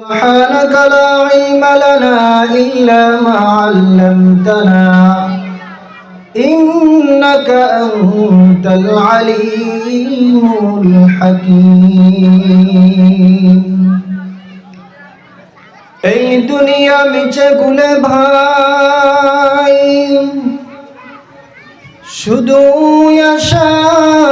سبحانك لا علم لنا إلا ما علمتنا إنك أنت العليم الحكيم এই দুনিয়া মিছে গুলে ভাই শুধু আশার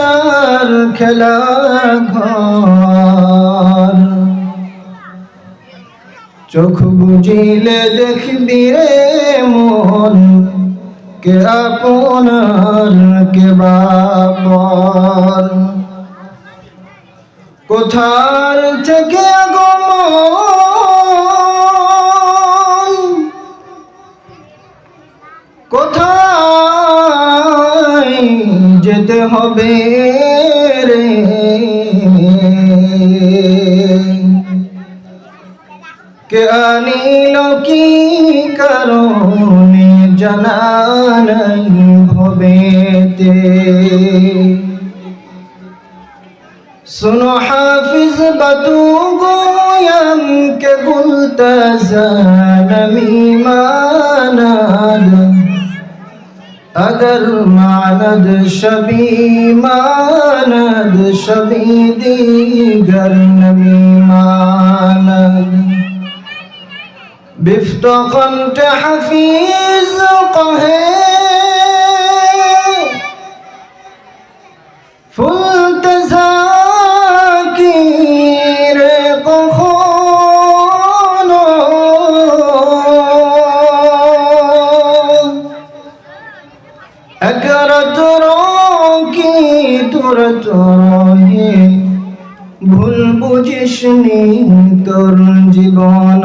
আশার খেলা ঘর। চোখ বুঝিলে দেখবি রে মন, কে আপনার, কে বাপর কোথার থেকে আগমন? কোথায় যেতে হবে রে। কে আনিল কি কারণে জানান ভবেতে সুনো হাফিজ বাতু গোয়াম কে গুলতা জানমি মানাদ اگر ماند شبی ماند شبی دیگر نمی ماند. بفتقن حفیظ قهر তোর তোরে ভুল বুঝিসনি তোর জীবন।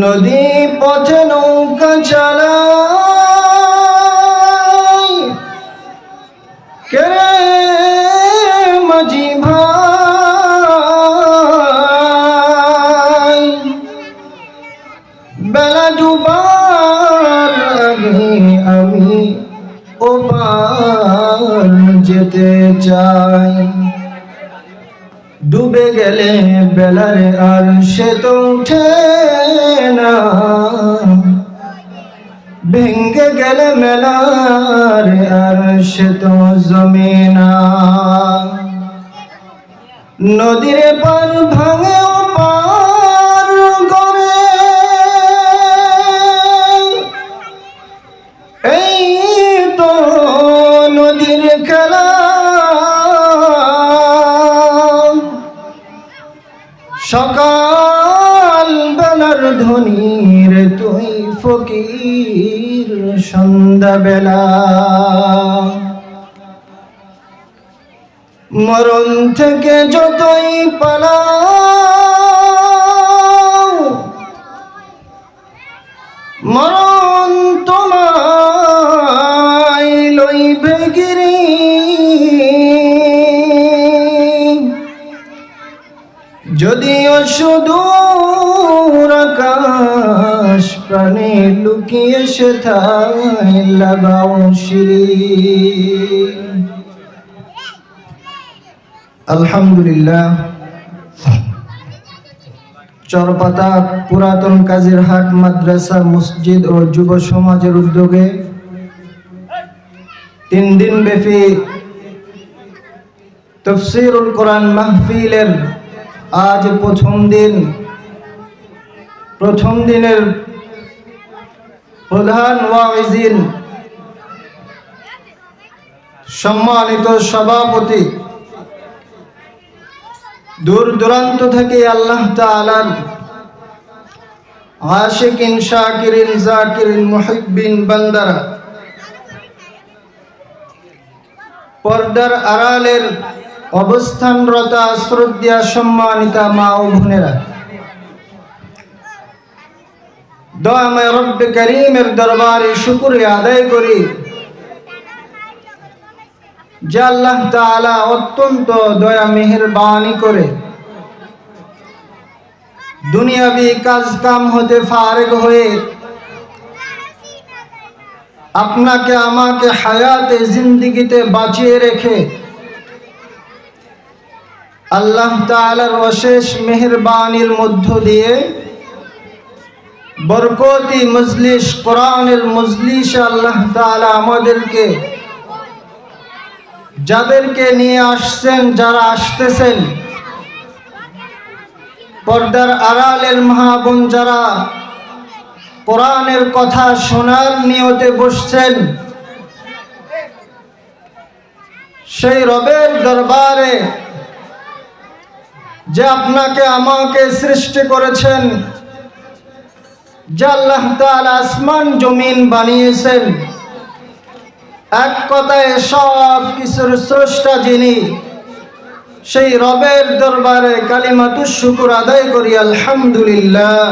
নদী পথে নৌকা কেরে মাঝি ভাই? বেলা ডুবার আমি ও পার যেতে চাই। ডুবে গেলে বেলারে আর সে তো উঠে না। ভেঙ্গে গেলে মেলার আর সে তো জমে না। নদীর পান ভাঙে ধনির তুই ফকির সন্ধ্যা বেলা মরণ থেকে যতই পালাও, মরণ তোমায় লইবে গিরি। যদিও আকাশ প্রাণে লুকিয়ে সে লাগাও সিঁড়ি। আলহামদুলিল্লাহ, চরপাতা পুরাতন কাজের হাট, মাদ্রাসা, মসজিদ ও যুব সমাজের উদ্যোগে তিন দিন ব্যাপী তফসিরুল কোরআন মাহফিলের আজ প্রথম দিন। প্রথম দিনের প্রধান ওয়াইজিন, সম্মানিত সভাপতি, দূর দূরান্ত থেকে আল্লাহ তাআলার আশিকিন শাকিরিন জাকিরিন, মুহিব্বিন, বান্দারা পর্দার আড়ালের অবস্থানরতা শ্রদ্ধা সম্মানিতা মা ও বোনেরা। রব্বে করিমের দরবারে আদায় করি যে আল্লাহ তাআলা অত্যন্ত দয়া করে দুনিয়াবি কাজ কাম হতে ফারেগ হয়ে আপনাকে, আমাকে হায়াতে, জিন্দিগিতে বাঁচিয়ে রেখে আল্লাহ তাআলার অশেষ মেহেরবানির মধ্য দিয়ে বরকতি মজলিস, কোরআনের মজলিস আল্লাহ তাআলা আমাদেরকে যাদেরকে নিয়ে আসছেন, যারা আসতেছেন, পর্দার আড়ালের মহাবন যারা কোরআনের কথা শোনার নিয়তে বসছেন, সেই রবের দরবারে যে আপনাকে, আমাকে সৃষ্টি করেছেন যে আল্লাহ আসমান জমিন বানিয়েছেন। এক কথায় সব কিছুর স্রষ্টা যিনি, সেই রবের দরবারে কালিমাতুর শুকুর আদায় করি, আলহামদুলিল্লাহ।